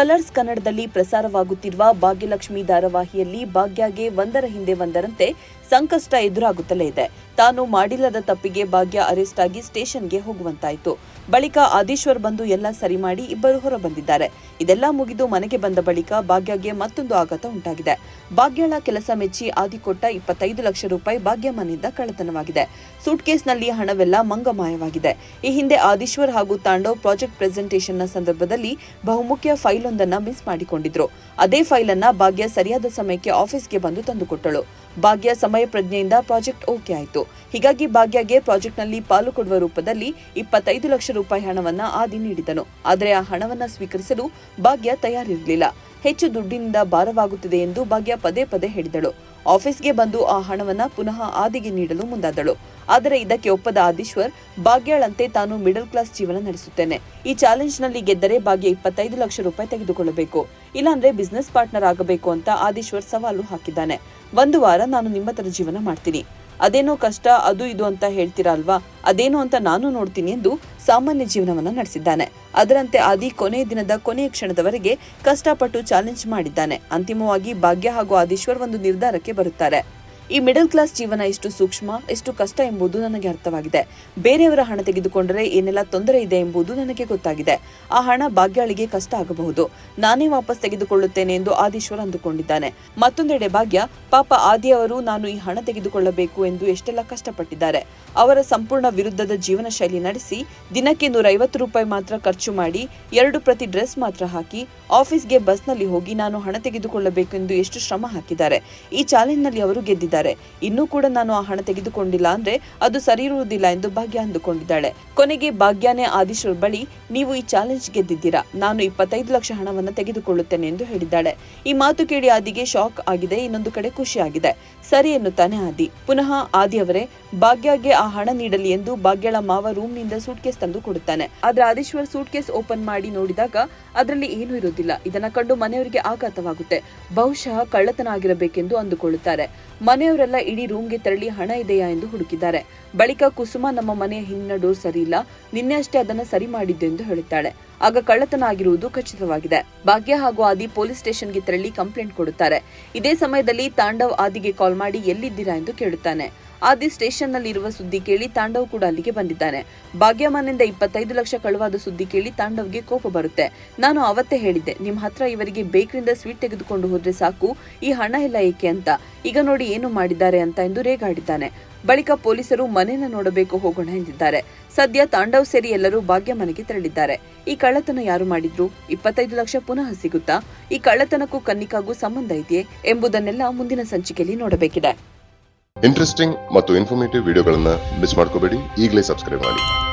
Colours ಕನ್ನಡದಲ್ಲಿ ಪ್ರಸಾರವಾಗುತ್ತಿರುವ ಭಾಗ್ಯಲಕ್ಷ್ಮಿ ಧಾರಾವಾಹಿಯಲ್ಲಿ ಭಾಗ್ಯಗೆ ಒಂದರ ಹಿಂದೆ ಒಂದರಂತೆ ಸಂಕಷ್ಟ ಎದುರಾಗುತ್ತಲೇ ಇದೆ. ತಾನು ಮಾಡಿಲ್ಲದ ತಪ್ಪಿಗೆ ಭಾಗ್ಯ ಅರೆಸ್ಟ್ ಆಗಿ ಸ್ಟೇಷನ್ಗೆ ಹೋಗುವಂತಾಯಿತು. ಬಳಿಕ ಆದೇಶ್ವರ್ ಬಂದು ಎಲ್ಲ ಸರಿ ಮಾಡಿ ಇಬ್ಬರು ಹೊರಬಂದಿದ್ದಾರೆ. ಇದೆಲ್ಲ ಮುಗಿದು ಮನೆಗೆ ಬಂದ ಬಳಿಕ ಭಾಗ್ಯಗೆ ಮತ್ತೊಂದು ಆಘಾತ ಉಂಟಾಗಿದೆ. ಭಾಗ್ಯಳ ಕೆಲಸ ಮೆಚ್ಚಿ ಆದಿಕೊಟ್ಟ ಇಪ್ಪತ್ತೈದು ಲಕ್ಷ ರೂಪಾಯಿ ಭಾಗ್ಯ ಮನೆಯಿಂದ ಕಳ್ಳತನವಾಗಿದೆ. ಸೂಟ್ಕೇಸ್ನಲ್ಲಿ ಹಣವೆಲ್ಲ ಮಂಗಮಾಯವಾಗಿದೆ. ಈ ಹಿಂದೆ ಆದೀಶ್ವರ್ ಹಾಗೂ ತಾಂಡವ್ ಪ್ರಾಜೆಕ್ಟ್ ಪ್ರೆಸೆಂಟೇಷನ್ನ ಸಂದರ್ಭದಲ್ಲಿ ಬಹುಮುಖ್ಯ ಫೈಲ್ ಒಂದನ್ನ ಮಿಸ್ ಮಾಡಿಕೊಂಡಿದ್ರು. ಅದೇ ಫೈಲ್ ಅನ್ನ ಭಾಗ್ಯ ಸರಿಯಾದ ಸಮಯಕ್ಕೆ ಆಫೀಸ್ಗೆ ಬಂದು ತಂದುಕೊಟ್ಟಳು. ಭಾಗ್ಯ ಸಮಯ ಪ್ರಜ್ಞೆಯಿಂದ ಪ್ರಾಜೆಕ್ಟ್ ಓಕೆ ಆಯಿತು. ಹೀಗಾಗಿ ಭಾಗ್ಯಗೆ ಪ್ರಾಜೆಕ್ಟ್ನಲ್ಲಿ ಪಾಲು ಕೊಡುವ ರೂಪದಲ್ಲಿ ಇಪ್ಪತ್ತೈದು ಲಕ್ಷ ರೂಪಾಯಿ ಹಣವನ್ನ ಆದಿ ನೀಡಿದನು. ಆದರೆ ಆ ಹಣವನ್ನ ಸ್ವೀಕರಿಸಲು ಭಾಗ್ಯ ತಯಾರಿರಲಿಲ್ಲ. ಹೆಚ್ಚು ದುಡ್ಡಿನಿಂದ ಭಾರವಾಗುತ್ತಿದೆ ಎಂದು ಭಾಗ್ಯ ಪದೇ ಪದೇ ಹೇಳಿದಳು. ಆಫೀಸ್ಗೆ ಬಂದು ಆ ಹಣವನ್ನ ಪುನಃ ಆದಿಗೆ ನೀಡಲು ಮುಂದಾದಳು. ಆದರೆ ಇದಕ್ಕೆ ಒಪ್ಪದ ಆದೀಶ್ವರ್, ಭಾಗ್ಯಳಂತೆ ತಾನು ಮಿಡಲ್ ಕ್ಲಾಸ್ ಜೀವನ ನಡೆಸುತ್ತೇನೆ. ಈ ಚಾಲೆಂಜ್ನಲ್ಲಿ ಗೆದ್ದರೆ ಭಾಗ್ಯ ಇಪ್ಪತ್ತೈದು ಲಕ್ಷ ರೂಪಾಯಿ ತೆಗೆದುಕೊಳ್ಳಬೇಕು. ಇಲ್ಲಾಂದ್ರೆ ಬಿಸ್ನೆಸ್ ಪಾರ್ಟ್ನರ್ ಆಗಬೇಕು ಅಂತ ಆದೀಶ್ವರ್ ಸವಾಲು ಹಾಕಿದ್ದಾನೆ. ಒಂದು ವಾರ ನಾನು ನಿಮ್ಮ ತರ ಜೀವನ ಮಾಡ್ತೀನಿ. ಅದೇನೋ ಕಷ್ಟ, ಅದು ಇದು ಅಂತ ಹೇಳ್ತೀರಾ ಅಲ್ವಾ ಅದೇನೋ ಅಂತ ನಾನು ನೋಡ್ತೀನಿ ಎಂದು ಸಾಮಾನ್ಯ ಜೀವನವನ್ನ ನಡೆಸಿದ್ದಾನೆ. ಅದರಂತೆ ಆದಿ ಕೊನೆಯ ದಿನದ ಕೊನೆಯ ಕ್ಷಣದವರೆಗೆ ಕಷ್ಟಪಟ್ಟು ಚಾಲೆಂಜ್ ಮಾಡಿದ್ದಾನೆ. ಅಂತಿಮವಾಗಿ ಭಾಗ್ಯ ಹಾಗೂ ಆದೀಶ್ವರ್ ಒಂದು ನಿರ್ಧಾರಕ್ಕೆ ಬರುತ್ತಾರೆ. ಈ ಮಿಡಲ್ ಕ್ಲಾಸ್ ಜೀವನ ಎಷ್ಟು ಸೂಕ್ಷ್ಮ, ಎಷ್ಟು ಕಷ್ಟ ಎಂಬುದು ನನಗೆ ಅರ್ಥವಾಗಿದೆ. ಬೇರೆಯವರ ಹಣ ತೆಗೆದುಕೊಂಡರೆ ಏನೆಲ್ಲ ತೊಂದರೆ ಇದೆ ಎಂಬುದು ನನಗೆ ಗೊತ್ತಾಗಿದೆ. ಆ ಹಣ ಭಾಗ್ಯಾಳಿಗೆ ಕಷ್ಟ ಆಗಬಹುದು. ನಾನೇ ವಾಪಸ್ ತೆಗೆದುಕೊಳ್ಳುತ್ತೇನೆ ಎಂದು ಆದೀಶ್ವರ್ ಅಂದುಕೊಂಡಿದ್ದಾನೆ. ಮತ್ತೊಂದೆಡೆ ಭಾಗ್ಯ, ಪಾಪ ಆದಿ ಅವರು ನಾನು ಈ ಹಣ ತೆಗೆದುಕೊಳ್ಳಬೇಕು ಎಂದು ಎಷ್ಟೆಲ್ಲ ಕಷ್ಟಪಟ್ಟಿದ್ದಾರೆ. ಅವರ ಸಂಪೂರ್ಣ ವಿರುದ್ಧದ ಜೀವನ ಶೈಲಿ ನಡೆಸಿ ದಿನಕ್ಕೆ ನೂರೈವತ್ತು ರೂಪಾಯಿ ಮಾತ್ರ ಖರ್ಚು ಮಾಡಿ ಎರಡು ಪ್ರತಿ ಡ್ರೆಸ್ ಮಾತ್ರ ಹಾಕಿ ಆಫೀಸ್ಗೆ ಬಸ್ನಲ್ಲಿ ಹೋಗಿ ನಾನು ಹಣ ತೆಗೆದುಕೊಳ್ಳಬೇಕೆಂದು ಎಷ್ಟು ಶ್ರಮ ಹಾಕಿದ್ದಾರೆ. ಈ ಚಾಲೆಂಜ್ನಲ್ಲಿ ಅವರು ಗೆದ್ದಿದ್ದಾರೆ. ಇನ್ನೂ ಕೂಡ ನಾನು ಆ ಹಣ ತೆಗೆದುಕೊಂಡಿಲ್ಲ ಅಂದ್ರೆ ಅದು ಸರಿ ಇರುವುದಿಲ್ಲ ಎಂದು ಭಾಗ್ಯ ಅಂದುಕೊಂಡಿದ್ದಾಳೆ. ಕೊನೆಗೆ ಭಾಗ್ಯನೇ ಆದೀಶ್ವರ್ ಬಳಿ, ನೀವು ಈ ಚಾಲೆಂಜ್ ಗೆದ್ದಿದ್ದೀರಾ? ನಾನು ಇಪ್ಪತ್ತೈದು ಲಕ್ಷ ಹಣವನ್ನು ತೆಗೆದುಕೊಳ್ಳುತ್ತೇನೆ ಎಂದು ಹೇಳಿದ್ದಾಳೆ. ಈ ಮಾತು ಕೇಳಿ ಆದಿಗೆ ಶಾಕ್ ಆಗಿದೆ, ಇನ್ನೊಂದು ಕಡೆ ಖುಷಿಯಾಗಿದೆ. ಸರಿ ಎನ್ನುತ್ತಾನೆ ಆದಿ. ಪುನಃ ಆದಿ ಅವರೇ ಭಾಗ್ಯಗೆ ಆ ಹಣ ನೀಡಲಿ ಎಂದು ಭಾಗ್ಯಳ ಮಾವ ರೂಮ್ನಿಂದ ಸೂಟ್ ಕೇಸ್ ತಂದು ಕೊಡುತ್ತಾನೆ. ಆದ್ರೆ ಆದೀಶ್ವರ್ ಸೂಟ್ಕೇಸ್ ಓಪನ್ ಮಾಡಿ ನೋಡಿದಾಗ ಅದರಲ್ಲಿ ಏನೂ ಇರುವುದಿಲ್ಲ. ಇದನ್ನ ಕಂಡು ಮನೆಯವರಿಗೆ ಆಘಾತವಾಗುತ್ತೆ. ಬಹುಶಃ ಕಳ್ಳತನ ಆಗಿರಬೇಕೆಂದು ಅಂದುಕೊಳ್ಳುತ್ತಾರೆ. ಮನೆಯವರೆಲ್ಲ ಇಡೀ ರೂಮ್ಗೆ ತೆರಳಿ ಹಣ ಇದೆಯಾ ಎಂದು ಹುಡುಕಿದ್ದಾರೆ. ಬಳಿಕ ಕುಸುಮ, ನಮ್ಮ ಮನೆಯ ಹಿಂದಿನ ಡೋರ್ ಸರಿ ಇಲ್ಲ ನಿನ್ನೆ ಅಷ್ಟೇ ಅದನ್ನ ಸರಿ ಮಾಡಿದ್ದೆ ಎಂದು ಹೇಳುತ್ತಾಳೆ ಆಗ ಕಳ್ಳತನ ಆಗಿರುವುದು ಖಚಿತವಾಗಿದೆ. ಭಾಗ್ಯ ಹಾಗೂ ಆದಿ ಪೊಲೀಸ್ ಸ್ಟೇಷನ್ಗೆ ತೆರಳಿ ಕಂಪ್ಲೇಂಟ್ ಕೊಡುತ್ತಾರೆ. ಇದೇ ಸಮಯದಲ್ಲಿ ತಾಂಡವ್ ಆದಿಗೆ ಕಾಲ್ ಮಾಡಿ ಎಲ್ಲಿದ್ದೀರಾ ಎಂದು ಕೇಳುತ್ತಾನೆ. ಆದಿ ಸ್ಟೇಷನ್ನಲ್ಲಿರುವ ಸುದ್ದಿ ಕೇಳಿ ತಾಂಡವ್ ಕೂಡ ಅಲ್ಲಿಗೆ ಬಂದಿದ್ದಾನೆ. ಭಾಗ್ಯ ಮನೆಯಿಂದ ಇಪ್ಪತ್ತೈದು ಲಕ್ಷ ಕಳುವಾದ ಸುದ್ದಿ ಕೇಳಿ ತಾಂಡವ್ಗೆ ಕೋಪ ಬರುತ್ತೆ. ನಾನು ಅವತ್ತೇ ಹೇಳಿದ್ದೆ, ನಿಮ್ಮ ಹತ್ರ ಇವರಿಗೆ ಬೇಕರಿಂದ ಸ್ವೀಟ್ ತೆಗೆದುಕೊಂಡು ಹೋದ್ರೆ ಸಾಕು, ಈ ಹಣ ಎಲ್ಲ ಏಕೆ ಅಂತ. ಈಗ ನೋಡಿ ಏನು ಮಾಡಿದ್ದಾರೆ ಅಂತ ಎಂದು ರೇಗಾಡಿದ್ದಾನೆ. ಬಳಿಕ ಪೊಲೀಸರು ಮನೆಯನ್ನ ನೋಡಬೇಕು ಹೋಗೋಣ ಎಂದಿದ್ದಾರೆ. ಸದ್ಯ ತಾಂಡವ್ ಸೇರಿ ಎಲ್ಲರೂ ಭಾಗ್ಯ ಮನೆಗೆ ತೆರಳಿದ್ದಾರೆ. ಈ ಕಳ್ಳತನ ಯಾರು ಮಾಡಿದ್ರು? ಇಪ್ಪತ್ತೈದು ಲಕ್ಷ ಪುನಃ ಸಿಗುತ್ತಾ? ಈ ಕಳ್ಳತನಕ್ಕೂ ಕನ್ನಿಕಾಗೂ ಸಂಬಂಧ ಇದೆಯೇ ಎಂಬುದನ್ನೆಲ್ಲ ಮುಂದಿನ ಸಂಚಿಕೆಯಲ್ಲಿ ನೋಡಬೇಕಿದೆ. ಇಂಟ್ರೆಸ್ಟಿಂಗ್ ಮತ್ತು ಇನ್ಫಾರ್ಮೇಟಿವ್ ವಿಡಿಯೋಗಳನ್ನು ಮಿಸ್ ಮಾಡ್ಕೋಬೇಡಿ. ಈಗಲೇ ಸಬ್ಸ್ಕ್ರೈಬ್ ಮಾಡಿ.